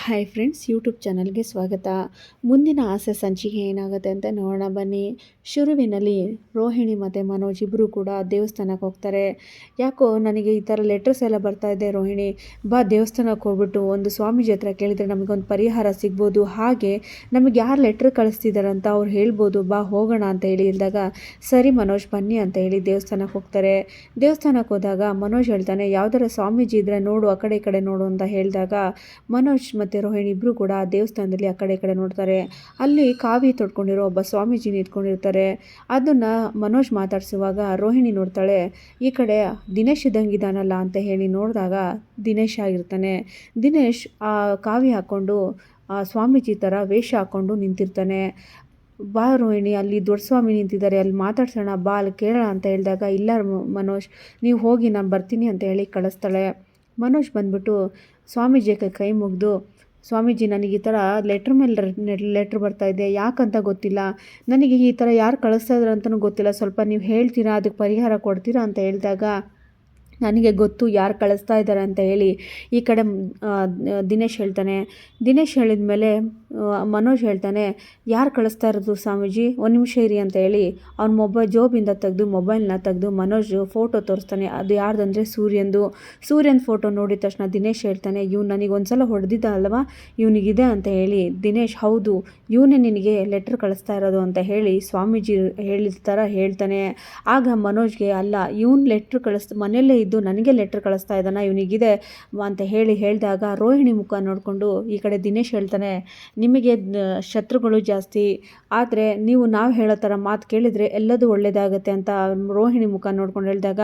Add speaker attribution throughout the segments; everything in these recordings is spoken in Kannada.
Speaker 1: ಹಾಯ್ ಫ್ರೆಂಡ್ಸ್ ಯೂಟ್ಯೂಬ್ ಚಾನಲ್ಗೆ ಸ್ವಾಗತ. ಮುಂದಿನ ಆಸೆ ಸಂಚಿಕೆ ಏನಾಗುತ್ತೆ ಅಂತ ನೋಡೋಣ. ಬನ್ನಿ. ಶುರುವಿನಲ್ಲಿ ರೋಹಿಣಿ ಮತ್ತು ಮನೋಜ್ ಇಬ್ಬರು ಕೂಡ ದೇವಸ್ಥಾನಕ್ಕೆ ಹೋಗ್ತಾರೆ. ಯಾಕೋ ನನಗೆ ಈ ಥರ ಲೆಟರ್ಸ್ ಎಲ್ಲ ಬರ್ತಾ ಇದೆ ರೋಹಿಣಿ. ಬಾ ದೇವಸ್ಥಾನಕ್ಕೆ ಹೋಗ್ಬಿಟ್ಟು ಒಂದು ಸ್ವಾಮೀಜಿ ಹತ್ರ ಕೇಳಿದರೆ ನಮಗೊಂದು ಪರಿಹಾರ ಸಿಗ್ಬೋದು. ಹಾಗೆ ನಮಗೆ ಯಾರು ಲೆಟ್ರ್ ಕಳಿಸ್ತಿದ್ದಾರಂತ ಅವ್ರು ಹೇಳ್ಬೋದು. ಬಾ ಹೋಗೋಣ ಅಂತ ಹೇಳಿ ಇಲ್ದಾಗ, ಸರಿ ಮನೋಜ್, ಬನ್ನಿ ಅಂತ ಹೇಳಿ ದೇವಸ್ಥಾನಕ್ಕೆ ಹೋಗ್ತಾರೆ. ದೇವಸ್ಥಾನಕ್ಕೆ ಹೋದಾಗ ಮನೋಜ್ ಹೇಳ್ತಾನೆ, ಯಾವ್ದಾರ ಸ್ವಾಮೀಜಿ ಇದ್ದರೆ ನೋಡು, ಆ ಕಡೆ ಈ ಕಡೆ ನೋಡು ಅಂತ ಹೇಳಿದಾಗ ಮನೋಜ್ ಮತ್ತು ರೋಹಿಣಿ ಇಬ್ಬರು ಕೂಡ ದೇವಸ್ಥಾನದಲ್ಲಿ ಆ ಕಡೆ ಕಡೆ ನೋಡ್ತಾರೆ. ಅಲ್ಲಿ ಕಾವಿ ತೊಡ್ಕೊಂಡಿರೋ ಒಬ್ಬ ಸ್ವಾಮೀಜಿ ನಿಂತ್ಕೊಂಡಿರ್ತಾರೆ ಅದನ್ನು ಮನೋಜ್ ಮಾತಾಡಿಸುವಾಗ ರೋಹಿಣಿ ನೋಡ್ತಾಳೆ, ಈ ಕಡೆ ದಿನೇಶ್ ಇದ್ದಂಗಿದಾನಲ್ಲ ಅಂತ ಹೇಳಿ ನೋಡಿದಾಗ ದಿನೇಶ್ ಆಗಿರ್ತಾನೆ. ದಿನೇಶ್ ಆ ಕಾವಿ ಹಾಕ್ಕೊಂಡು, ಆ ಸ್ವಾಮೀಜಿ ಥರ ವೇಷ ಹಾಕ್ಕೊಂಡು ನಿಂತಿರ್ತಾನೆ. ಬಾ ರೋಹಿಣಿ, ಅಲ್ಲಿ ದೊಡ್ಡ ಸ್ವಾಮಿ ನಿಂತಿದ್ದಾರೆ, ಅಲ್ಲಿ ಮಾತಾಡ್ಸೋಣ, ಬಾ, ಅಲ್ಲಿ ಕೇಳೋಣ ಅಂತ ಹೇಳಿದಾಗ, ಇಲ್ಲ ಮನೋಜ್, ನೀವು ಹೋಗಿ, ನಾನು ಬರ್ತೀನಿ ಅಂತ ಹೇಳಿ ಕಳಿಸ್ತಾಳೆ. ಮನೋಜ್ ಬಂದ್ಬಿಟ್ಟು ಸ್ವಾಮೀಜಿ ಕೈ ಮುಗಿದು ಸ್ವಾಮೀಜಿ, ನನಗೆ ಈ ಥರ ಲೆಟ್ರ್ ಮೇಲೆ ಲೆಟ್ರ್ ಬರ್ತಾ ಇದೆ, ಯಾಕಂತ ಗೊತ್ತಿಲ್ಲ. ನನಗೆ ಈ ಥರ ಯಾರು ಕಳಿಸ್ತಾ ಇದ್ದಾರೆ ಅಂತಲೂ ಗೊತ್ತಿಲ್ಲ. ಸ್ವಲ್ಪ ನೀವು ಹೇಳ್ತೀರಾ, ಅದಕ್ಕೆ ಪರಿಹಾರ ಕೊಡ್ತೀರಾ ಅಂತ ಹೇಳಿದಾಗ, ನನಗೆ ಗೊತ್ತು ಯಾರು ಕಳಿಸ್ತಾ ಇದ್ದಾರೆ ಅಂತ ಹೇಳಿ ಈ ಕಡೆ ದಿನೇಶ್ ಹೇಳ್ತಾನೆ. ದಿನೇಶ್ ಹೇಳಿದ ಮೇಲೆ ಮನೋಜ್ ಹೇಳ್ತಾನೆ, ಯಾರು ಕಳಿಸ್ತಾ ಇರೋದು ಸ್ವಾಮೀಜಿ? ಒಂದು ನಿಮಿಷ ಇರಿ ಅಂತ ಹೇಳಿ ಅವ್ನ ಮೊಬೈಲ್ ಜೋಬಿಂದ ತೆಗೆದು ಮೊಬೈಲ್ನ ತೆಗೆದು ಮನೋಜ್ ಫೋಟೋ ತೋರಿಸ್ತಾನೆ. ಅದು ಯಾರ್ದಂದರೆ ಸೂರ್ಯಂದು. ಸೂರ್ಯನ ಫೋಟೋ ನೋಡಿದ ತಕ್ಷಣ ದಿನೇಶ್ ಹೇಳ್ತಾನೆ, ಇವ್ನು ನನಗೆ ಒಂದ್ಸಲ ಹೊಡೆದಿದ್ದ ಅಲ್ವಾ ಇವನಿಗಿದೆ ಅಂತ ಹೇಳಿ ದಿನೇಶ್, ಹೌದು, ಇವನೇ ನಿನಗೆ ಲೆಟ್ರ್ ಕಳಿಸ್ತಾ ಇರೋದು ಅಂತ ಹೇಳಿ ಸ್ವಾಮೀಜಿ ಹೇಳಿದ ಥರ ಹೇಳ್ತಾನೆ. ಆಗ ಮನೋಜ್ಗೆ, ಅಲ್ಲ, ಇವನು ಲೆಟ್ರ್ ಕಳಿಸ್ ಮನೆಯಲ್ಲೇ ಇದ್ದು ನನಗೆ ಲೆಟ್ರ್ ಕಳಿಸ್ತಾ ಇದ್ದಾನ? ಇವನಿಗಿದೆ ಅಂತ ಹೇಳಿ ಹೇಳಿದಾಗ ರೋಹಿಣಿ ಮುಖ ನೋಡಿಕೊಂಡು ಈ ಕಡೆ ದಿನೇಶ್ ಹೇಳ್ತಾನೆ ನಿಮಗೆ ಶತ್ರುಗಳು ಜಾಸ್ತಿ ಆದರೆ ನೀವು ನಾವು ಹೇಳೋ ಥರ ಮಾತು ಕೇಳಿದರೆ ಎಲ್ಲದೂ ಒಳ್ಳೆಯದಾಗುತ್ತೆ ಅಂತ ರೋಹಿಣಿ ಮುಖ ನೋಡ್ಕೊಂಡು ಹೇಳಿದಾಗ,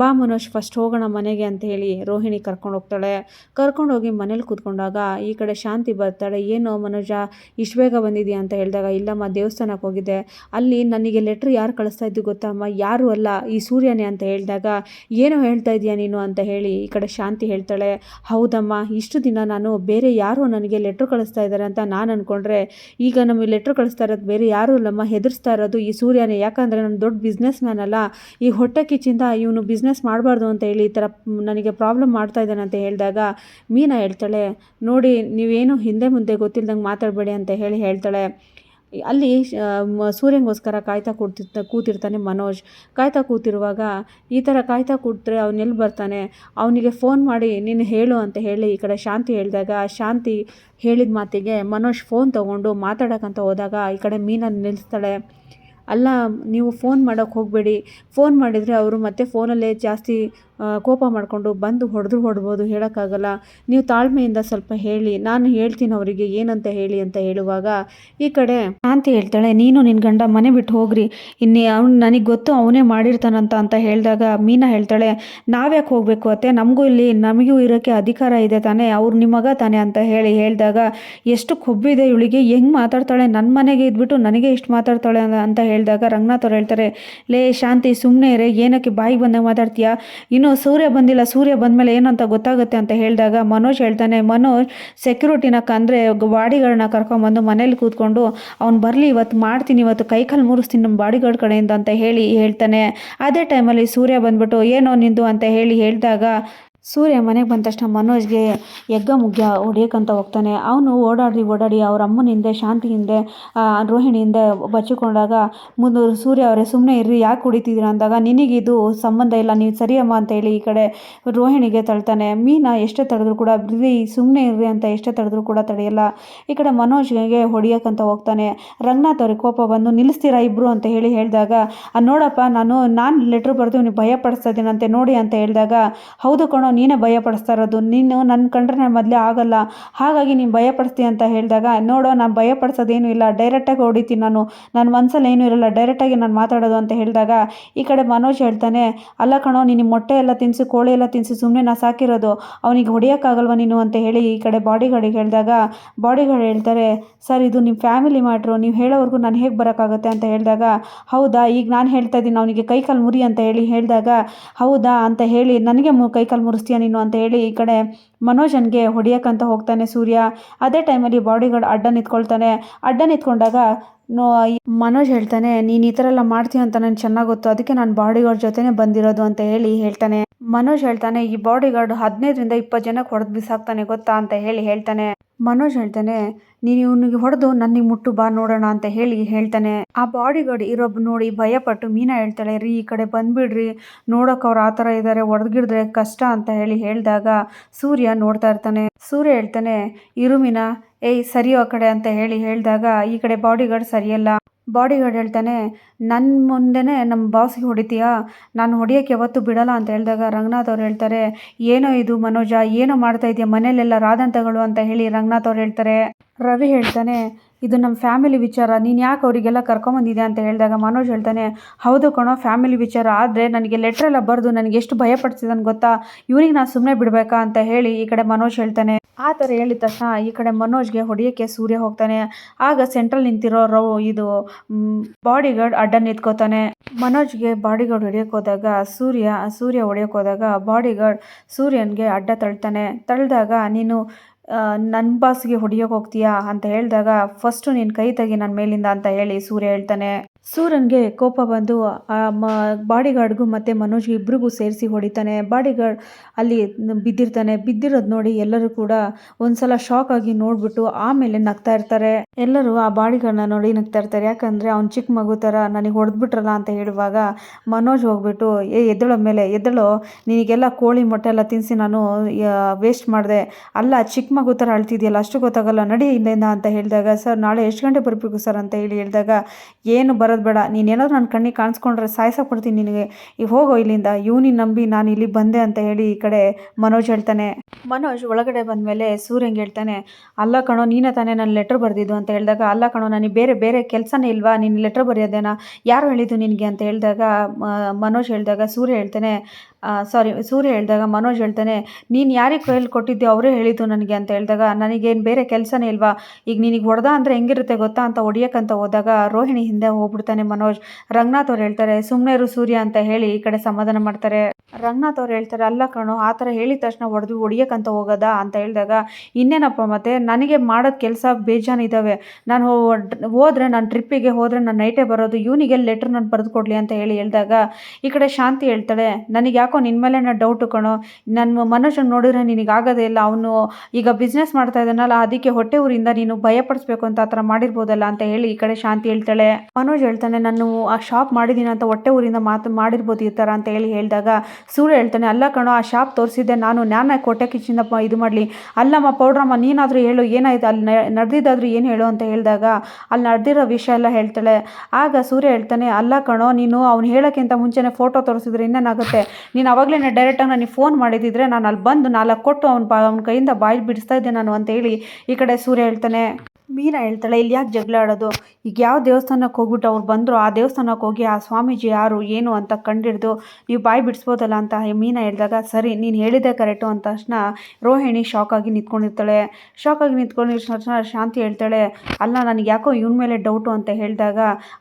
Speaker 1: ಬಾ ಮನೋಜ್ ಫಸ್ಟ್ ಹೋಗೋಣ ಮನೆಗೆ ಅಂತ ಹೇಳಿ ರೋಹಿಣಿ ಕರ್ಕೊಂಡು ಹೋಗ್ತಾಳೆ. ಕರ್ಕೊಂಡೋಗಿ ಮನೇಲಿ ಕೂತ್ಕೊಂಡಾಗ ಈ ಕಡೆ ಶಾಂತಿ ಬರ್ತಾಳೆ. ಏನು ಮನೋಜ, ಇಷ್ಟು ಬೇಗ ಬಂದಿದ್ಯಾ? ಅಂತ ಹೇಳಿದಾಗ, ಇಲ್ಲಮ್ಮ ದೇವಸ್ಥಾನಕ್ಕೆ ಹೋಗಿದ್ದೆ. ಅಲ್ಲಿ ನನಗೆ ಲೆಟ್ರ್ ಯಾರು ಕಳಿಸ್ತಾ ಇದ್ದು ಗೊತ್ತಮ್ಮ? ಯಾರು ಅಲ್ಲ, ಈ ಸೂರ್ಯನೇ ಅಂತ ಹೇಳಿದಾಗ, ಏನೋ ಹೇಳ್ತಾ ಇದೀಯ ನೀನು ಅಂತ ಹೇಳಿ ಈ ಕಡೆ ಶಾಂತಿ ಹೇಳ್ತಾಳೆ. ಹೌದಮ್ಮ, ಇಷ್ಟು ದಿನ ನಾನು ಬೇರೆ ಯಾರೋ ನನಗೆ ಲೆಟ್ರ್ ಕಳಿಸ್ತಾ ಇದ್ದಾರೆ ಅಂತ ನಾನು ಅಂದ್ಕೊಂಡ್ರೆ ಈಗ ನಮಗೆ ಲೆಟ್ರ್ ಕಳಿಸ್ತಾ ಇರೋದು ಬೇರೆ ಯಾರೂ ಇಲ್ಲಮ್ಮ, ಹೆದರ್ಸ್ತಾ ಇರೋದು ಈ ಸೂರ್ಯನೇ. ಯಾಕಂದರೆ ನಾನು ದೊಡ್ಡ ಬಿಸ್ನೆಸ್ ಮ್ಯಾನ್ ಅಲ್ಲ, ಈ ಹೊಟ್ಟೆ ಕಿಚ್ಚಿಂದ ಇವನು ಬಿಸ್ನೆಸ್ ಮಾಡಬಾರ್ದು ಅಂತ ಹೇಳಿ ಈ ಥರ ನನಗೆ ಪ್ರಾಬ್ಲಮ್ ಮಾಡ್ತಾ ಇದ್ದಾನೆ ಅಂತ ಹೇಳಿದಾಗ ಮೀನಾ ಹೇಳ್ತಾಳೆ, ನೋಡಿ, ನೀವೇನು ಹಿಂದೆ ಮುಂದೆ ಗೊತ್ತಿಲ್ದಂಗೆ ಮಾತಾಡಬೇಡಿ ಅಂತ ಹೇಳಿ ಹೇಳ್ತಾಳೆ. ಅಲ್ಲಿ ಸೂರ್ಯಂಗೋಸ್ಕರ ಕಾಯ್ತಾ ಕೂತಿರ್ತ, ಕೂತಿರ್ತಾನೆ ಮನೋಜ್. ಕಾಯ್ತಾ ಕೂತಿರುವಾಗ ಈ ಥರ ಕಾಯ್ತಾ ಕೂತ್ರೆ ಎಲ್ಲಿ ಬರ್ತಾನೆ? ಅವನಿಗೆ ಫೋನ್ ಮಾಡಿ, ನೀನು ಹೇಳು ಅಂತ ಹೇಳಿ ಈ ಕಡೆ ಶಾಂತಿ ಹೇಳಿದಾಗ, ಶಾಂತಿ ಹೇಳಿದ ಮಾತಿಗೆ ಮನೋಜ್ ಫೋನ್ ತೊಗೊಂಡು ಮಾತಾಡೋಕ್ಕಂತ ಹೋದಾಗ ಈ ಕಡೆ ಮೀನನ್ನು ನಿಲ್ಲಿಸ್ತಾಳೆ ಅಲ್ಲ, ನೀವು ಫೋನ್ ಮಾಡೋಕ್ಕೆ ಹೋಗಬೇಡಿ. ಫೋನ್ ಮಾಡಿದರೆ ಅವರು ಮತ್ತೆ ಫೋನಲ್ಲೇ ಜಾಸ್ತಿ ಕೋಪ ಮಾಡಿಕೊಂಡು ಬಂದು ಹೊಡೆದ್ರು ಹೊಡ್ಬೋದು, ಹೇಳೋಕ್ಕಾಗಲ್ಲ. ನೀವು ತಾಳ್ಮೆಯಿಂದ ಸ್ವಲ್ಪ ಹೇಳಿ, ನಾನು ಹೇಳ್ತೀನಿ ಅವರಿಗೆ ಏನಂತ ಹೇಳಿ ಅಂತ ಹೇಳುವಾಗ, ಈ ಕಡೆ ಶಾಂತಿ ಹೇಳ್ತಾಳೆ, ನೀನು ನಿನ್ನ ಗಂಡ ಮನೆ ಬಿಟ್ಟು ಹೋಗ್ರಿ. ಇನ್ನೇ ಅವ್ನು ನನಗೆ ಗೊತ್ತು ಅವನೇ ಮಾಡಿರ್ತಾನಂತ ಅಂತ ಹೇಳಿದಾಗ ಮೀನಾ ಹೇಳ್ತಾಳೆ, ನಾವ್ಯಾಕೆ ಹೋಗಬೇಕು ಅತ್ತೆ? ನಮಗೂ ಇಲ್ಲಿ, ನಮಗೂ ಇರೋಕ್ಕೆ ಅಧಿಕಾರ ಇದೆ ತಾನೇ, ಅವ್ರು ನಿಮಗ ತಾನೆ ಅಂತ ಹೇಳಿ ಹೇಳಿದಾಗ, ಎಷ್ಟು ಕೊಬ್ಬಿದೆ ಇವಳಿಗೆ, ಹೆಂಗೆ ಮಾತಾಡ್ತಾಳೆ? ನನ್ನ ಮನೆಗೆ ಇದ್ಬಿಟ್ಟು ನನಗೆ ಇಷ್ಟು ಮಾತಾಡ್ತಾಳೆ ಅಂತ- ಹೇಳಿದಾಗ ರಂಗನಾಥ್ ಅವ್ರು ಹೇಳ್ತಾರೆ, ಲೇ ಶಾಂತಿ ಸುಮ್ಮನೆ ಇರೇ, ಏನಕ್ಕೆ ಬಾಯಿಗೆ ಬಂದಾಗ ಮಾತಾಡ್ತೀಯಾ? ಸೂರ್ಯ ಬಂದಿಲ್ಲ, ಸೂರ್ಯ ಬಂದಮೇಲೆ ಏನಂತ ಗೊತ್ತಾಗುತ್ತೆ ಅಂತ ಹೇಳಿದಾಗ ಮನೋಜ್ ಹೇಳ್ತಾನೆ, ಮನೋಜ್ ಸೆಕ್ಯೂರಿಟಿನ ಕಂದ್ರೆ ಬಾಡಿಗಳನ್ನ ಕರ್ಕೊಂಬಂದು ಮನೇಲಿ ಕೂತ್ಕೊಂಡು ಅವ್ನು ಬರಲಿ ಇವತ್ತು ಮಾಡ್ತೀನಿ, ಇವತ್ತು ಕೈ ಕಾಲು ಮುರಿಸ್ತೀನಿ ನಮ್ಮ ಬಾಡಿಗಾರ್ಡ್ ಕಡೆಯಿಂದ ಅಂತ ಹೇಳಿ ಹೇಳ್ತಾನೆ. ಅದೇ ಟೈಮಲ್ಲಿ ಸೂರ್ಯ ಬಂದ್ಬಿಟ್ಟು, ಏನೋ ನಿಂದು ಅಂತ ಹೇಳಿ ಹೇಳಿದಾಗ ಸೂರ್ಯ ಮನೆಗೆ ಬಂದ ತಕ್ಷಣ ಮನೋಜ್ಗೆ ಎಗ್ಗ ಮುಗ್ಗ ಹೊಡಿಯೋಕ್ಕಂತ ಹೋಗ್ತಾನೆ. ಅವನು ಓಡಾಡಿ ಓಡಾಡಿ ಅವ್ರ ಅಮ್ಮನ ಹಿಂದೆ ಶಾಂತಿ ಹಿಂದೆ ರೋಹಿಣಿ ಹಿಂದೆ ಬಚ್ಚಿಕೊಂಡಾಗ ಮುಂದೆ ಸೂರ್ಯ ಅವರೇ ಸುಮ್ಮನೆ ಇರ್ರಿ ಯಾಕೆ ಹೊಡಿತಿದ್ದೀರಾ ಅಂದಾಗ ನಿನಗಿದು ಸಂಬಂಧ ಇಲ್ಲ ನೀವು ಸರಿಯಮ್ಮ ಅಂತ ಹೇಳಿ ಈ ಕಡೆ ರೋಹಿಣಿಗೆ ತಳ್ತಾನೆ. ಮೀನಾ ಎಷ್ಟೇ ತಡೆದ್ರು ಕೂಡ ಬಿರಿ ಸುಮ್ಮನೆ ಇರ್ರಿ ಅಂತ ಎಷ್ಟೇ ತಡೆದ್ರು ಕೂಡ ತಡೆಯಲ್ಲ. ಈ ಕಡೆ ಮನೋಜ್ಗೆ ಹೊಡಿಯೋಕ್ಕಂತ ಹೋಗ್ತಾನೆ. ರಂಗನಾಥ್ ಅವ್ರಿಗೆ ಕೋಪ ಬಂದು ನಿಲ್ಲಿಸ್ತೀರಾ ಇಬ್ಬರು ಅಂತ ಹೇಳಿ ಹೇಳಿದಾಗ "ಆ, ನೋಡಪ್ಪ ನಾನು ನಾನು ಲೆಟ್ರ್ ಬರೆದು ನೀವು ಭಯ ಪಡಿಸ್ತಾ ಇದ್ದೀನಂತೆ ನೋಡಿ ಅಂತ ಹೇಳಿದಾಗ ಹೌದು ಕಣೋ ನೀನೇ ಭಯಪಡಿಸ್ತಾ ಇರೋದು. ನೀನು ನನ್ನ ಕಂಡ್ರೆ ನಾನು ಮೊದಲೇ ಆಗಲ್ಲ. ಹಾಗಾಗಿ ನೀನು ಭಯಪಡಿಸ್ತೀಯ ಅಂತ ಹೇಳಿದಾಗ, ನೋಡೋ, ನಾನು ಭಯ ಪಡಿಸೋದೇನು ಇಲ್ಲ ಡೈರೆಕ್ಟಾಗಿ ಹೊಡಿತೀನಿ ನಾನು. ನನ್ನ ಮನಸ್ಸಲ್ಲಿ ಏನೂ ಇರಲ್ಲ. ಡೈರೆಕ್ಟಾಗಿ ನಾನು ಮಾತಾಡೋದು ಅಂತ ಹೇಳಿದಾಗ, ಈ ಕಡೆ ಮನೋಜ್ ಹೇಳ್ತಾನೆ, ಅಲ್ಲ ಕಣೋ, ನೀನು ಮೊಟ್ಟೆ ಎಲ್ಲ ತಿನ್ಸಿ, ಕೋಳಿ ಎಲ್ಲ ತಿನ್ಸಿ ಸುಮ್ಮನೆ ನಾ ಸಾಕಿರೋದು. ಅವನಿಗೆ ಹೊಡಿಯೋಕ್ಕಾಗಲ್ವ ನೀನು ಅಂತ ಹೇಳಿ ಈ ಕಡೆ ಬಾಡಿಗಾರ್ಡಿಗೆ ಹೇಳಿದಾಗ ಬಾಡಿಗಾರ್ಡ್ ಹೇಳ್ತಾರೆ, ಸರ್, ಇದು ನಿಮ್ಮ ಫ್ಯಾಮಿಲಿ ಮ್ಯಾಟ್ರು ನೀವು ಹೇಳೋವರೆಗೂ ನಾನು ಹೇಗೆ ಬರೋಕ್ಕಾಗುತ್ತೆ? ಅಂತ ಹೇಳಿದಾಗ, ಹೌದಾ, ಈಗ ನಾನು ಹೇಳ್ತಾ ಇದ್ದೀನಿ, ಅವನಿಗೆ ಕೈಕಾಲು ಮುರಿ ಅಂತ ಹೇಳಿ ಹೇಳಿದಾಗ, ಹೌದಾ ಅಂತ ಹೇಳಿ, ನನಗೆ ಮು ಕೈಕಾಲು ಮುರಿಸ್ತೀಯ ನೀನು ಅಂತ ಹೇಳಿ ಈ ಕಡೆ ಮನೋಜನ್ಗೆ ಹೊಡಿಯೋಕ್ಕಂತ ಹೋಗ್ತಾನೆ ಸೂರ್ಯ. ಅದೇ ಟೈಮಲ್ಲಿ ಬಾಡಿಗಾರ್ಡ್ ಅಡ್ಡ ನಿಂತ್ಕೊಳ್ತಾನೆ. ಅಡ್ಡ ನಿಂತ್ಕೊಂಡಾಗ ಮನೋಜ್ ಹೇಳ್ತಾನೆ, ನೀನು ಈ ಥರ ಎಲ್ಲ ಮಾಡ್ತೀಯ ಅಂತ ನನಗೆ ಚೆನ್ನಾಗಿ ಗೊತ್ತು ಅದಕ್ಕೆ ನಾನು ಬಾಡಿಗಾರ್ಡ್ ಜೊತೆನೇ ಬಂದಿರೋದು ಅಂತ ಹೇಳಿ ಹೇಳ್ತಾನೆ. ಮನೋಜ್ ಹೇಳ್ತಾನೆ, ಈ ಬಾಡಿಗಾರ್ಡ್ ಹದಿನೈದರಿಂದ ಇಪ್ಪತ್ತು ಜನಕ್ಕೆ ಹೊಡೆದು ಬಿಸಾಕ್ತಾನೆ ಗೊತ್ತಾ? ಅಂತ ಹೇಳಿ ಹೇಳ್ತಾನೆ. ಮನೋಜ್ ಹೇಳ್ತಾನೆ, ನೀನು ಇವನಿಗೆ ಹೊಡೆದು ನನಗೆ ಮುಟ್ಟು ಬಾ ನೋಡೋಣ ಅಂತ ಹೇಳಿ ಹೇಳ್ತಾನೆ. ಆ ಬಾಡಿಗಾರ್ಡ್ ಇರೋಬ್ ನೋಡಿ ಭಯಪಟ್ಟು ಮೀನಾ ಹೇಳ್ತಾಳೆ, ರೀ, ಈ ಕಡೆ ಬಂದ್ಬಿಡ್ರಿ. ನೋಡೋಕೆ ಅವ್ರು ಆ ಥರ ಇದ್ದಾರೆ ಹೊಡೆದ್ಗಿಡಿದ್ರೆ ಕಷ್ಟ ಅಂತ ಹೇಳಿ ಹೇಳಿದಾಗ ಸೂರ್ಯ ನೋಡ್ತಾ ಇರ್ತಾನೆ. ಸೂರ್ಯ ಹೇಳ್ತಾನೆ, ಇರುಮಿನ, ಏಯ್ ಸರಿಯೋ ಆ ಕಡೆ ಅಂತ ಹೇಳಿ ಹೇಳಿದಾಗ ಈ ಕಡೆ ಬಾಡಿಗಾರ್ಡ್ ಸರಿಯಲ್ಲ ಬಾಡಿಗಾರ್ಡ್ ಹೇಳ್ತಾನೆ ನನ್ನ ಮುಂದೆನೇ ನಮ್ಮ ಬಾಸ್ಗೆ ಹೊಡಿತೀಯಾ? ನಾನು ಹೊಡಿಯೋಕ್ಕೆ ಯಾವತ್ತೂ ಬಿಡಲ್ಲ ಅಂತ ಹೇಳಿದಾಗ ರಂಗನಾಥ್ ಅವ್ರು ಹೇಳ್ತಾರೆ, ಏನೋ ಇದು ಮನೋಜ, ಏನೋ ಮಾಡ್ತಾ ಇದೆಯಾ? ಮನೇಲೆಲ್ಲ ರಾದಂತಗಳು ಅಂತ ಹೇಳಿ ರಂಗನಾಥ್ ಅವ್ರು ಹೇಳ್ತಾರೆ. ರವಿ ಹೇಳ್ತಾನೆ ಇದು ನಮ್ಮ ಫ್ಯಾಮಿಲಿ ವಿಚಾರ. ನೀನು ಯಾಕೆ ಅವರಿಗೆಲ್ಲ ಕರ್ಕೊಂಬಂದಿದೆ ಅಂತ ಹೇಳಿದಾಗ ಮನೋಜ್ ಹೇಳ್ತಾನೆ, ಹೌದು ಕಣೋ, ಫ್ಯಾಮಿಲಿ ವಿಚಾರ. ಆದರೆ ನನಗೆ ಲೆಟ್ರೆಲ್ಲ ಬರೆದು ನನಗೆ ಎಷ್ಟು ಭಯಪಡಿಸಿದನು ಗೊತ್ತಾ? ಇವ್ರಿಗೆ ನಾನು ಸುಮ್ಮನೆ ಬಿಡಬೇಕಾ? ಅಂತ ಹೇಳಿ ಈ ಕಡೆ ಮನೋಜ್ ಹೇಳ್ತಾನೆ. ಆ ಥರ ಹೇಳಿದ ತಕ್ಷಣ ಈ ಕಡೆ ಮನೋಜ್ಗೆ ಹೊಡೆಯೋಕ್ಕೆ ಸೂರ್ಯ ಹೋಗ್ತಾನೆ. ಆಗ ಸೆಂಟ್ರಲ್ ನಿಂತಿರೋ ರವ್ ಇದು ಬಾಡಿಗಾರ್ಡ್ ಅಡ್ಡ ನಿಂತ್ಕೋತಾನೆ. ಮನೋಜ್ಗೆ ಬಾಡಿಗಾರ್ಡ್ ಹೊಡೆಯೋಕೆ ಹೋದಾಗ ಸೂರ್ಯ ಸೂರ್ಯ ಹೊಡೆಯೋಕೆ ಹೋದಾಗ ಬಾಡಿಗಾರ್ಡ್ ಸೂರ್ಯನಿಗೆ ಅಡ್ಡ ತಳ್ತಾನೆ. ತಳ್ಳಿದಾಗ ನೀನು ನನ್ನ ಬಾಸ್ಗೆ ಹೊಡಿಯೋಕೆ ಹೋಗ್ತೀಯಾ? ಅಂತ ಹೇಳಿದಾಗ, ಫಸ್ಟು ನೀನು ಕೈ ತೆಗಿ ನನ್ನ ಮೇಲಿಂದ ಅಂತ ಹೇಳಿ ಸೂರ್ಯ ಹೇಳ್ತಾನೆ. ಸೂರ್ಯನ್ಗೆ ಕೋಪ ಬಂದು ಮ ಬಾಡಿಗಾರ್ಡ್ಗೂ ಮತ್ತು ಮನೋಜ್ಗೆ ಇಬ್ಬರಿಗೂ ಸೇರಿಸಿ ಹೊಡಿತಾನೆ. ಬಾಡಿಗಾರ್ಡ್ ಅಲ್ಲಿ ಬಿದ್ದಿರ್ತಾನೆ. ಬಿದ್ದಿರೋದು ನೋಡಿ ಎಲ್ಲರೂ ಕೂಡ ಒಂದ್ಸಲ ಶಾಕ್ ಆಗಿ ನೋಡ್ಬಿಟ್ಟು ಆಮೇಲೆ ನಗ್ತಾ ಇರ್ತಾರೆ. ಎಲ್ಲರೂ ಆ ಬಾಡಿಗಾರ್ಡ್ನ ನೋಡಿ ನಗ್ತಾ ಇರ್ತಾರೆ. ಯಾಕಂದರೆ ಅವ್ನು ಚಿಕ್ಕ ಮಗು ಥರ ನನಗೆ ಹೊಡೆದ್ಬಿಟ್ರಲ್ಲ ಅಂತ ಹೇಳುವಾಗ ಮನೋಜ್ ಹೋಗ್ಬಿಟ್ಟು, ಏ, ಎದ್ದಳೋ ಮೇಲೆ ಎದ್ದಳೋ. ನಿನಗೆಲ್ಲ ಕೋಳಿ ಮೊಟ್ಟೆ ಎಲ್ಲ ತಿನ್ನಿಸಿ ನಾನು ವೇಸ್ಟ್ ಮಾಡಿದೆ. ಅಲ್ಲ ಚಿಕ್ಕ ಮಗು ಥರ ಅಳ್ತಿದೆಯಲ್ಲ, ಅಷ್ಟು ಗೊತ್ತಾಗಲ್ಲ. ನಡಿ ಇಲ್ಲಿಂದ ಅಂತ ಹೇಳಿದಾಗ, ಸರ್, ನಾಳೆ ಎಷ್ಟು ಗಂಟೆ ಬರಬೇಕು ಸರ್? ಅಂತ ಹೇಳಿ ಹೇಳಿದಾಗ, ಏನು ಬರೋದು ಬೇಡ. ನೀನೇನಾದ್ರು ನನ್ನ ಕಣ್ಣಿಗೆ ಕಾಣಿಸ್ಕೊಂಡ್ರೆ ಕೊಡ್ತೀನಿ ನಿನಗೆ. ಈಗ ಹೋಗೋ ಇಲ್ಲಿಂದ. ಇವನಿ ನಂಬಿ ನಾನು ಇಲ್ಲಿ ಬಂದೆ ಅಂತ ಹೇಳಿ ಈ ಕಡೆ ಮನೋಜ್ ಹೇಳ್ತಾನೆ. ಮನೋಜ್ ಒಳಗಡೆ ಬಂದ ಮೇಲೆ ಸೂರ್ಯಂಗೆ ಹೇಳ್ತಾನೆ, ಅಲ್ಲ ಕಣೋ, ನೀನೇ ತಾನೇ ನಾನು ಲೆಟ್ರ್ ಬರೆದಿದ್ದು? ಅಂತ ಹೇಳಿದಾಗ, ಅಲ್ಲ ಕಣೋ, ನನಗೆ ಬೇರೆ ಬೇರೆ ಕೆಲಸನೇ ಇಲ್ವಾ? ನೀನು ಲೆಟ್ರ್ ಬರೆಯೋದೇನಾ? ಯಾರು ಹೇಳಿದ್ದು ನಿನಗೆ? ಅಂತ ಹೇಳಿದಾಗ ಮನೋಜ್ ಹೇಳಿದಾಗ ಸೂರ್ಯ ಹೇಳ್ತಾನೆ ಸಾರಿ ಸೂರ್ಯ ಹೇಳಿದಾಗ ಮನೋಜ್ ಹೇಳ್ತಾನೆ, ನೀನು ಯಾರಿಗೆ ಕೈಯಲ್ಲಿ ಕೊಟ್ಟಿದ್ದೆ ಅವರೇ ಹೇಳಿದ್ದು ನನಗೆ, ಅಂತ ಹೇಳಿದಾಗ, ನನಗೇನು ಬೇರೆ ಕೆಲಸನೇ ಇಲ್ವಾ? ಈಗ ನಿನಗೆ ಹೊಡೆದ ಅಂದರೆ ಹೆಂಗಿರುತ್ತೆ ಗೊತ್ತಾ? ಅಂತ ಹೊಡಿಯೋಕ್ಕಂತ ಹೋದಾಗ ರೋಹಿಣಿ ಹಿಂದೆ ಹೋಗ್ಬಿಡ್ತಾನೆ ಮನೋಜ್. ರಂಗನಾಥ್ ಅವ್ರು ಹೇಳ್ತಾರೆ ಸುಮ್ಮನೆ ಇರು ಸೂರ್ಯ, ಅಂತ ಹೇಳಿ ಈ ಕಡೆ ಸಮಾಧಾನ ಮಾಡ್ತಾರೆ. ರಂಗನಾಥ್ ಅವ್ರು ಹೇಳ್ತಾರೆ, ಅಲ್ಲ ಕಣೋ, ಆ ಥರ ಹೇಳಿದ ತಕ್ಷಣ ಹೊಡೆದು ಹೊಡಿಯೋಕ್ಕಂತ ಹೋಗೋದಾ? ಅಂತ ಹೇಳಿದಾಗ, ಇನ್ನೇನಪ್ಪ ಮತ್ತೆ? ನನಗೆ ಮಾಡೋದು ಕೆಲಸ ಬೇಜಾನಿದ್ದಾವೆ ನಾನು ಹೋದರೆ ನಾನು ಟ್ರಿಪ್ಪಿಗೆ ಹೋದರೆ ನಾನು ನೈಟೇ ಬರೋದು ಇವನಿಗೆ ಲೆಟ್ರ್ ನಾನು ಬರೆದು ಕೊಡಲಿ, ಅಂತ ಹೇಳಿ ಹೇಳಿದಾಗ, ಈ ಕಡೆ ಶಾಂತಿ ಹೇಳ್ತಾಳೆ ನನಗೆ ಯಾಕೋ ನಿನ್ನ ಮೇಲೆ ನಾನು ಡೌಟು ಕಣೋ? ನನ್ನ ಮನುಷ್ಯನ ನೋಡಿದ್ರೆ ನಿನಗೆ ಆಗೋದೇ ಇಲ್ಲ. ಅವನು ಈಗ ಬಿಸ್ನೆಸ್ ಮಾಡ್ತಾ ಇದ್ದಾನಲ್ಲ, ಅದಕ್ಕೆ ಹೊಟ್ಟೆ ಊರಿಂದ ನೀನು ಭಯಪಡಿಸ್ಬೇಕು ಅಂತ ಆ ಥರ ಮಾಡಿರ್ಬೋದಲ್ಲ ಅಂತ ಹೇಳಿ ಈ ಕಡೆ ಶಾಂತಿ ಹೇಳ್ತಾಳೆ. ಮನೋಜ್ ಹೇಳ್ತಾನೆ, ನಾನು ಆ ಶಾಪ್ ಮಾಡಿದ್ದೀನಿ ಅಂತ ಹೊಟ್ಟೆ ಊರಿಂದ ಮಾತು ಮಾಡಿರ್ಬೋದು ಈ ಥರ ಅಂತ ಹೇಳಿ ಹೇಳಿದಾಗ ಸೂರ್ಯ ಹೇಳ್ತಾನೆ, ಅಲ್ಲ ಕಣೋ, ಆ ಶಾಪ್ ತೋರಿಸಿದ್ದೆ ನಾನು. ನಾನು ಕೊಟ್ಟೆ ಕಿಚ್ಚಿಂದ ಇದು ಮಾಡಲಿ. ಅಲ್ಲಮ್ಮ ಪೌಡ್ರಮ್ಮ, ನೀನಾದರೂ ಹೇಳು, ಏನಾಯ್ತು? ಅಲ್ಲಿ ನಡೆದಿದ್ದಾದ್ರೂ ಏನು ಹೇಳು ಅಂತ ಹೇಳಿದಾಗ ಅಲ್ಲಿ ನಡೆದಿರೋ ವಿಷಯ ಎಲ್ಲ ಹೇಳ್ತಾಳೆ. ಆಗ ಸೂರ್ಯ ಹೇಳ್ತಾನೆ, ಅಲ್ಲ ಕಣೋ, ನೀನು ಅವ್ನು ಹೇಳೋಕ್ಕಿಂತ ಮುಂಚೆನೇ ಫೋಟೋ ತೋರಿಸಿದ್ರೆ ಇನ್ನೇನಾಗುತ್ತೆ? ನೀನು ಅವಾಗಲೇ ಡೈರೆಕ್ಟಾಗಿ ನನಗೆ ಫೋನ್ ಮಾಡಿದ್ದಿದ್ರೆ ನಾನು ಅಲ್ಲಿ ಬಂದು ನಾಲ್ಕು ಕೊಟ್ಟು ಅವ್ನ ಬಾ ಅವ್ನ ಕೈಯಿಂದ ಬಾಯಿ ಬಿಡಿಸ್ತಾ ಇದ್ದೆ ನಾನು ಅಂತ ಹೇಳಿ ಈ ಕಡೆ ಸೂರ್ಯ ಹೇಳ್ತಾನೆ. ಮೀನಾ ಹೇಳ್ತಾಳೆ, ಇಲ್ಲಿ ಯಾಕೆ ಜಗಳ ಆಡೋದು? ಈಗ ಯಾವ ದೇವಸ್ಥಾನಕ್ಕೆ ಹೋಗ್ಬಿಟ್ಟು ಅವ್ರು ಬಂದರು, ಆ ದೇವಸ್ಥಾನಕ್ಕೆ ಹೋಗಿ ಆ ಸ್ವಾಮೀಜಿ ಯಾರು, ಏನು ಅಂತ ಕಂಡಿಡ್ದು ನೀವು ಬಾಯಿ ಬಿಡಿಸ್ಬೋದಲ್ಲ ಅಂತ ಮೀನಾ ಹೇಳಿದಾಗ, ಸರಿ, ನೀನು ಹೇಳಿದೆ ಕರೆಕ್ಟು ಅಂತ ತಕ್ಷಣ ರೋಹಿಣಿ ಶಾಕಾಗಿ ನಿಂತ್ಕೊಂಡಿರ್ತಾಳೆ. ಶಾಕಾಗಿ ನಿಂತ್ಕೊಂಡಿರೋ ತಕ್ಷಣ ಶಾಂತಿ ಹೇಳ್ತಾಳೆ, ಅಲ್ಲ, ನನಗೆ ಯಾಕೋ ಇವನ ಮೇಲೆ ಡೌಟು ಅಂತ ಹೇಳಿದಾಗ,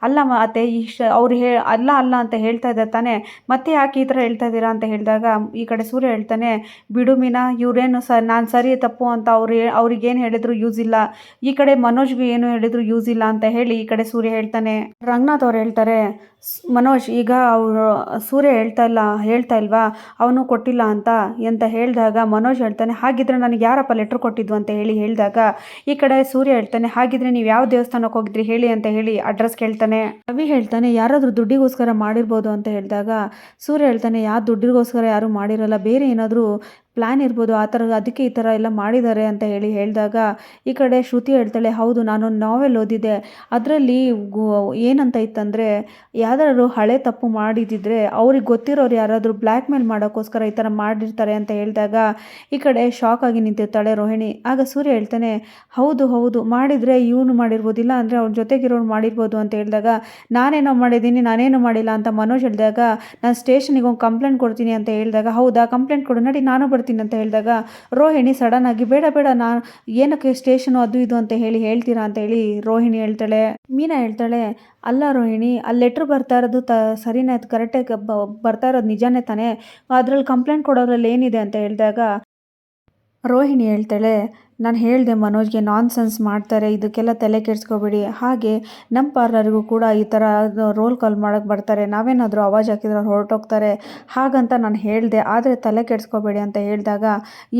Speaker 1: ಅಲ್ಲ ಮತ್ತೆ ಇಷ್ಟ ಅವ್ರು ಹೇ, ಅಲ್ಲ ಅಲ್ಲ ಅಂತ ಹೇಳ್ತಾ ಇದ್ದಾರೆ ತಾನೇ, ಮತ್ತೆ ಯಾಕೆ ಈ ಥರ ಹೇಳ್ತಾ ಇದ್ದೀರಾ ಅಂತ ಹೇಳಿದಾಗ, ಈ ಕಡೆ ಸೂರ್ಯ ಹೇಳ್ತಾನೆ, ಬಿಡು ಮೀನಾ, ಇವರೇನು ಸ, ನಾನು ಸರಿ ತಪ್ಪು ಅಂತ ಅವ್ರು ಅವ್ರಿಗೇನು ಹೇಳಿದ್ರು ಯೂಸ್ ಇಲ್ಲ. ಈ ಕಡೆ ಮನೋಜ್ಗೆ ಏನು ಹೇಳಿದ್ರು ಯೂಸ್ ಇಲ್ಲ ಅಂತ ಹೇಳಿ ಈ ಕಡೆ ಸೂರ್ಯ ಹೇಳ್ತಾನೆ. ರಂಗನಾಥ್ ಅವ್ರು ಹೇಳ್ತಾರೆ ಮನೋಜ್, ಈಗ ಅವರು ಸೂರ್ಯ ಹೇಳ್ತಾ ಇಲ್ಲ, ಹೇಳ್ತಾ ಇಲ್ವಾ? ಅವನು ಕೊಟ್ಟಿಲ್ಲ ಅಂತ. ಅಂತ ಹೇಳಿದಾಗ ಮನೋಜ್ ಹೇಳ್ತಾನೆ, ಹಾಗಿದ್ರೆ ನನಗೆ ಯಾರಪ್ಪ ಲೆಟ್ರ್ ಕೊಟ್ಟಿದ್ದು? ಅಂತ ಹೇಳಿ ಹೇಳಿದಾಗ, ಈ ಕಡೆ ಸೂರ್ಯ ಹೇಳ್ತಾನೆ, ಹಾಗಿದ್ರೆ ನೀವು ಯಾವ ದೇವಸ್ಥಾನಕ್ಕೆ ಹೋಗಿದ್ರಿ ಹೇಳಿ? ಅಂತ ಹೇಳಿ ಅಡ್ರೆಸ್ ಕೇಳ್ತಾನೆ. ರವಿ ಹೇಳ್ತಾನೆ, ಯಾರಾದರೂ ದುಡ್ಡಿಗೋಸ್ಕರ ಮಾಡಿರ್ಬೋದು? ಅಂತ ಹೇಳಿದಾಗ, ಸೂರ್ಯ ಹೇಳ್ತಾನೆ ಯಾವ ದುಡ್ಡಿಗೋಸ್ಕರ ಯಾರು ಮಾಡಿರಲ್ಲ, ಬೇರೆ ಏನಾದರೂ ಪ್ಲ್ಯಾನ್ ಇರ್ಬೋದು, ಆ ಥರ ಅದಕ್ಕೆ ಈ ಥರ ಎಲ್ಲ ಮಾಡಿದ್ದಾರೆ ಅಂತ ಹೇಳಿ ಹೇಳಿದಾಗ, ಈ ಕಡೆ ಶ್ರುತಿ ಹೇಳ್ತಾಳೆ, ಹೌದು, ನಾನು ನಾವೆಲ್ ಓದಿದ್ದೆ. ಅದರಲ್ಲಿ ಏನಂತ ಇತ್ತಂದರೆ ಯಾವ್ದಾದ್ರು ಹಳೆ ತಪ್ಪು ಮಾಡಿದಿದ್ರೆ, ಅವ್ರಿಗೆ ಗೊತ್ತಿರೋರು ಯಾರಾದರೂ ಬ್ಲ್ಯಾಕ್ ಮೇಲ್ ಮಾಡೋಕ್ಕೋಸ್ಕರ ಈ ಥರ ಮಾಡಿರ್ತಾರೆ ಅಂತ ಹೇಳಿದಾಗ, ಈ ಕಡೆ ಶಾಕ್ ಆಗಿ ನಿಂತಿರ್ತಾಳೆ ರೋಹಿಣಿ. ಆಗ ಸೂರ್ಯ ಹೇಳ್ತಾನೆ, ಹೌದು ಹೌದು, ಮಾಡಿದರೆ ಇವನು ಮಾಡಿರ್ಬೋದಿಲ್ಲ ಅಂದರೆ ಅವ್ರ ಜೊತೆಗಿರೋರು ಮಾಡಿರ್ಬೋದು ಅಂತ ಹೇಳಿದಾಗ, ನಾನೇನೋ ಮಾಡಿದ್ದೀನಿ, ನಾನೇನು ಮಾಡಿಲ್ಲ ಅಂತ ಮನೋಜ್ ಹೇಳಿದಾಗ, ನಾನು ಸ್ಟೇಷನಿಗೆ ಒಂದು ಕಂಪ್ಲೇಂಟ್ ಕೊಡ್ತೀನಿ ಅಂತ ಹೇಳಿದಾಗ, ಹೌದಾ ಕಂಪ್ಲೇಂಟ್ ಕೊಡು, ನಡಿ, ನಾನು ಬರ್ತೀನಿ. ಅಂತ ಹೇಳಿದಾಗ, ರೋಹಿಣಿ ಸಡನ್ ಆಗಿ ಬೇಡ ಬೇಡ ನಾನು ಏನಕ್ಕೆ ಸ್ಟೇಷನು ಅದು ಇದು ಅಂತ ಹೇಳಿ ಹೇಳ್ತೀರಾ ಅಂತ ಹೇಳಿ ರೋಹಿಣಿ ಹೇಳ್ತಾಳೆ. ಮೀನಾ ಹೇಳ್ತಾಳೆ, ಅಲ್ಲ ರೋಹಿಣಿ ಅಲ್ಲಿ ಲೆಟ್ರ್ ಬರ್ತಾ ಇರೋದು ತ, ಸರಿನೇ, ಅದು ಕರೆಕ್ಟಾಗಿ ಬರ್ತಾ ಇರೋದು ನಿಜಾನೇ ತಾನೇ. ಅದ್ರಲ್ಲಿ ಕಂಪ್ಲೇಂಟ್ ಕೊಡೋದ್ರಲ್ಲಿ ಏನಿದೆ? ಅಂತ ಹೇಳಿದಾಗ, ರೋಹಿಣಿ ಹೇಳ್ತಾಳೆ ನಾನು ಹೇಳಿದೆ ಮನೋಜ್ಗೆ ನಾನ್ಸೆನ್ಸ್ ಮಾಡ್ತಾರೆ, ಇದಕ್ಕೆಲ್ಲ ತಲೆ ಕೆಡಿಸ್ಕೋಬೇಡಿ. ಹಾಗೆ ನಮ್ಮ ಪಾರ್ಲರ್ಗೂ ಕೂಡ ಈ ಥರ ರೋಲ್ ಕಾಲ್ ಮಾಡೋಕ್ಕೆ ಬರ್ತಾರೆ. ನಾವೇನಾದರೂ ಅವಾಜ್ ಹಾಕಿದ್ರೆ ಅವ್ರು ಹೊರಟೋಗ್ತಾರೆ. ಹಾಗಂತ ನಾನು ಹೇಳಿದೆ, ಆದರೆ ತಲೆ ಕೆಡಿಸ್ಕೋಬೇಡಿ ಅಂತ ಹೇಳಿದಾಗ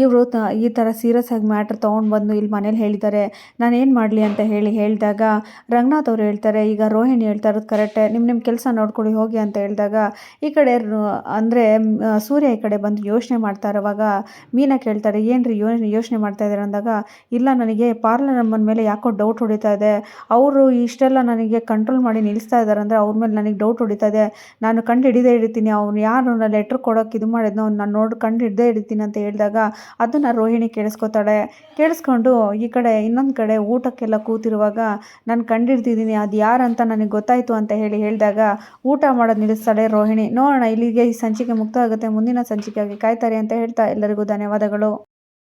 Speaker 1: ಇವರು ಈ ಥರ ಸೀರಿಯಸ್ ಆಗಿ ಮ್ಯಾಟ್ರ್ ತೊಗೊಂಡು ಬಂದು ಇಲ್ಲಿ ಮನೇಲಿ ಹೇಳಿದ್ದಾರೆ. ನಾನು ಏನು ಮಾಡಲಿ ಅಂತ ಹೇಳಿ ಹೇಳಿದಾಗ, ರಂಗನಾಥ್ ಅವ್ರು ಹೇಳ್ತಾರೆ, ಈಗ ರೋಹಿಣಿ ಹೇಳ್ತಾ ಇರೋದು ಕರೆಕ್ಟೇ ನಿಮ್ಮ ನಿಮ್ಮ ಕೆಲಸ ನೋಡ್ಕೊಳ್ಳಿ ಹೋಗಿ ಅಂತ ಹೇಳಿದಾಗ, ಈ ಕಡೆ ಅಂದರೆ ಸೂರ್ಯ ಈ ಕಡೆ ಬಂದು ಯೋಚನೆ ಮಾಡ್ತಾ ಇರುವಾಗ ಮೀನಾ ಕೇಳ್ತಾರೆ ಏನು ರೀ ಯೋಚನೆ ಮಾಡ್ತಾ ಇದ್ದಾರೆ ಅಂದಾಗ ಇಲ್ಲ ನನಗೆ ಪಾರ್ಲರ್ ಅಮ್ಮನ ಮೇಲೆ ಯಾಕೋ ಡೌಟ್ ಹೊಡಿತಾ ಇದೆ. ಅವರು ಇಷ್ಟೆಲ್ಲ ನನಗೆ ಕಂಟ್ರೋಲ್ ಮಾಡಿ ನಿಲ್ಲಿಸ್ತಾ ಇದ್ದಾರೆ ಅಂದರೆ ಅವ್ರ ಮೇಲೆ ನನಗೆ ಡೌಟ್ ಹೊಡಿತಾ ಇದೆ. ನಾನು ಕಂಡು ಹಿಡಿದೇ ಹಿಡಿತೀನಿ ಅವ್ನು ಯಾರು ಲೆಟ್ರ್ ಕೊಡೋಕೆ ಇದು ಮಾಡಿದ್ನೋ ಅವ್ನು ನಾನು ನೋಡಿ ಕಂಡು ಹಿಡ್ದೇ ಹಿಡಿತೀನಿ ಅಂತ ಹೇಳಿದಾಗ, ಅದನ್ನು ರೋಹಿಣಿ ಕೇಳಿಸ್ಕೊತಾಳೆ. ಕೇಳಿಸ್ಕೊಂಡು ಈ ಕಡೆ ಇನ್ನೊಂದು ಕಡೆ ಊಟಕ್ಕೆಲ್ಲ ಕೂತಿರುವಾಗ ನಾನು ಕಂಡು ಹಿಡ್ದಿದ್ದೀನಿ. ಅದು ಯಾರಂತ ನನಗೆ ಗೊತ್ತಾಯಿತು ಅಂತ ಹೇಳಿ ಹೇಳಿದಾಗ, ಊಟ ಮಾಡೋದು ನಿಲ್ಲಿಸ್ತಾಳೆ ರೋಹಿಣಿ. ನೋಡೋಣ ಇಲ್ಲಿಗೆ ಈ ಸಂಚಿಕೆ ಮುಕ್ತ ಆಗುತ್ತೆ ಮುಂದಿನ ಸಂಚಿಕೆಯಾಗಿ ಕಾಯ್ತಾರೆ ಅಂತ ಹೇಳ್ತಾ. ಎಲ್ಲರಿಗೂ ಧನ್ಯವಾದಗಳು.